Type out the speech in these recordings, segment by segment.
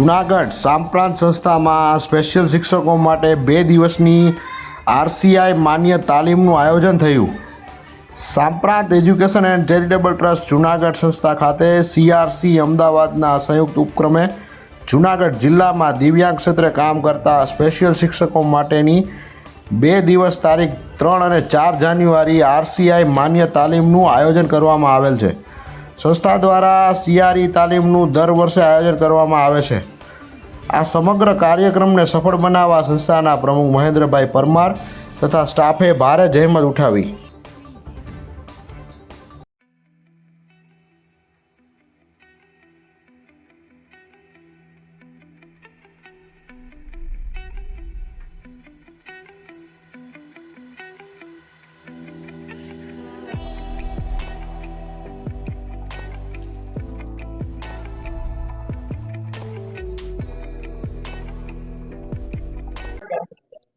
જુનાગઢ સાંપ્રાંત સંસ્થામાં સ્પેશિયલ શિક્ષકો માટે બે દિવસની આરસીઆઈ માન્ય તાલીમનું આયોજન થયું. સાંપ્રાંત education and charitable trust Junagadh સંસ્થા ખાતે સીઆરસી અમદાવાદના સંયુક્ત ઉપક્રમે જુનાગઢ જિલ્લામાં દિવ્યાંગ ક્ષેત્રે કામ કરતા સ્પેશિયલ શિક્ષકો માટેની બે દિવસ તારીખ ત્રણ અને ચાર જાન્યુઆરી આરસીઆઈ માન્ય તાલીમનું આયોજન કરવામાં આવેલ છે. સંસ્થા દ્વારા સીઆરઈ તાલીમનું દર વર્ષે આયોજન કરવામાં આવે છે. આ સમગ્ર કાર્યક્રમને સફળ બનાવવા સંસ્થાના પ્રમુખ મહેન્દ્રભાઈ પરમાર તથા સ્ટાફે ભારે જહેમત ઉઠાવી.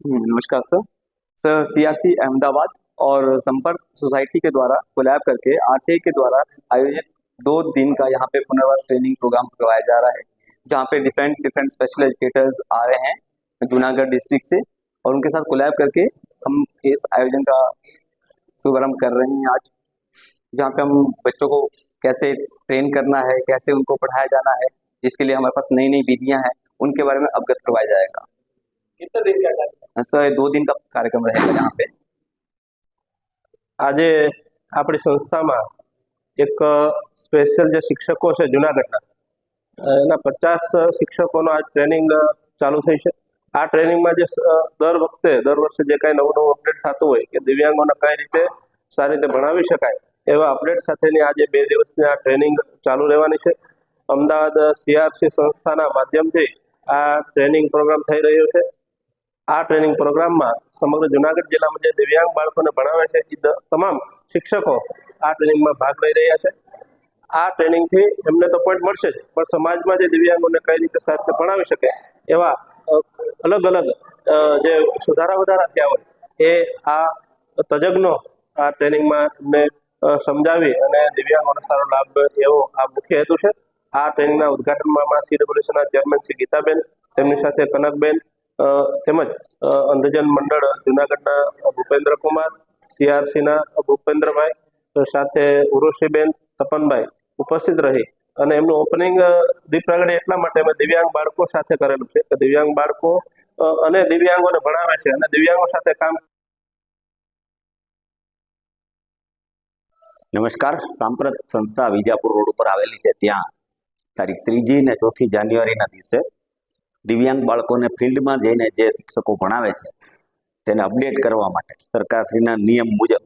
नमस्कार, सर। सर सीआरसी अहमदाबाद और संपर्क सोसाइटी के द्वारा, कोलैब करके आरसीआई के द्वारा आयोजित दो दिन का यहाँ पे पुनर्वास ट्रेनिंग प्रोग्राम करवाया जा रहा है, जहाँ पे डिफरेंट डिफरेंट स्पेशल एजुकेटर्स आ रहे हैं जूनागढ़ डिस्ट्रिक्ट से और उनके साथ कोलैब करके हम इस आयोजन का शुभारंभ कर रहे हैं आज, जहाँ पे हम बच्चों को कैसे ट्रेन करना है, कैसे उनको पढ़ाया जाना है, जिसके लिए हमारे पास नई नई विधियाँ हैं, उनके बारे में अवगत करवाया जाएगा। कितने दिन का कार्यक्रम सर दो दिन का कार्यक्रम रहेगा यहाँ पे આજે આપણી સંસ્થામાં એક સ્પેશિયલ જે શિક્ષકો છે જુનાગઢના એના પચાસ શિક્ષકોનો આજ ટ્રેનિંગ ચાલુ થઈ છે આ ટ્રેનિંગમાં જે અ, દર વખતે દર વર્ષે જે કાંઈ નવું નવું અપડેટ થતું હોય કે દિવ્યાંગોને કઈ રીતે સારી રીતે ભણાવી શકાય એવા અપડેટ સાથેની આજે બે દિવસની આ ટ્રેનિંગ ચાલુ રહેવાની છે અમદાવાદ સીઆરસી સંસ્થાના માધ્યમથી આ ટ્રેનિંગ પ્રોગ્રામ થઈ રહ્યો છે આ ટ્રેનિંગ પ્રોગ્રામમાં સમગ્ર જુનાગઢ જિલ્લામાં જે દિવ્યાંગ બાળકોને ભણાવે છે એ તમામ શિક્ષકો આ ટ્રેનિંગમાં ભાગ લઈ રહ્યા છે. આ ટ્રેનિંગથી એમને તો પોઈન્ટ મળશે જ, પણ સમાજમાં જે દિવ્યાંગોને કઈ રીતે રીતે ભણાવી શકે એવા અલગ અલગ જે સુધારા વધારા થયા હોય, એ આ તજજ્ઞો આ ટ્રેનિંગમાં એમને સમજાવી અને દિવ્યાંગોને સારો લાભ એવો આ મુખ્ય હેતુ છે. આ ટ્રેનિંગના ઉદઘાટનમાં સીડબ્લ્યુસીના ચેરમેન શ્રી ગીતાબેન, તેમની સાથે કનકબેન તેમજ અંધજન મંડળ, જુનાગઢના ભૂપેન્દ્ર કુમાર સીઆરસીના ભૂપેન્દ્રભાઈ, સાથે ઉર્વશીબેન તપનભાઈ ઉપસ્થિત રહી અને એમનું ઓપનિંગ દીપ પ્રગટે એટલા માટે અમે દિવ્યાંગ બાળકો સાથે કરેલું છે કે દિવ્યાંગ બાળકો અને દિવ્યાંગોને ભણાવે છે અને દિવ્યાંગો સાથે કામ નમસ્કાર. સાંપ્રત સંસ્થા વિજાપુર રોડ ઉપર આવેલી છે. ત્યાં તારીખ ત્રીજી ને ચોથી જાન્યુઆરીના દિવસે દિવ્યાંગ બાળકોને ફિલ્ડમાં જઈને જે શિક્ષકો ભણાવે છે, તેને અપડેટ કરવા માટે સરકારશ્રીના નિયમ મુજબ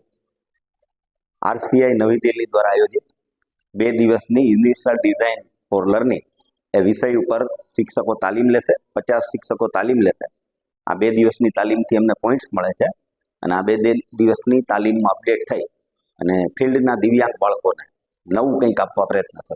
આરસીઆઈ નવી દિલ્હી દ્વારા આયોજિત બે દિવસની યુનિવર્સલ ડિઝાઇન ફોર લર્નિંગ એ વિષય ઉપર શિક્ષકો તાલીમ લેશે, પચાસ શિક્ષકો તાલીમ લેશે. આ બે દિવસની તાલીમથી એમને પોઈન્ટ્સ મળે છે અને આ બે દિવસની તાલીમમાં અપડેટ થઈ અને ફિલ્ડના દિવ્યાંગ બાળકોને નવું કંઈક આપવા પ્રયત્ન થશે.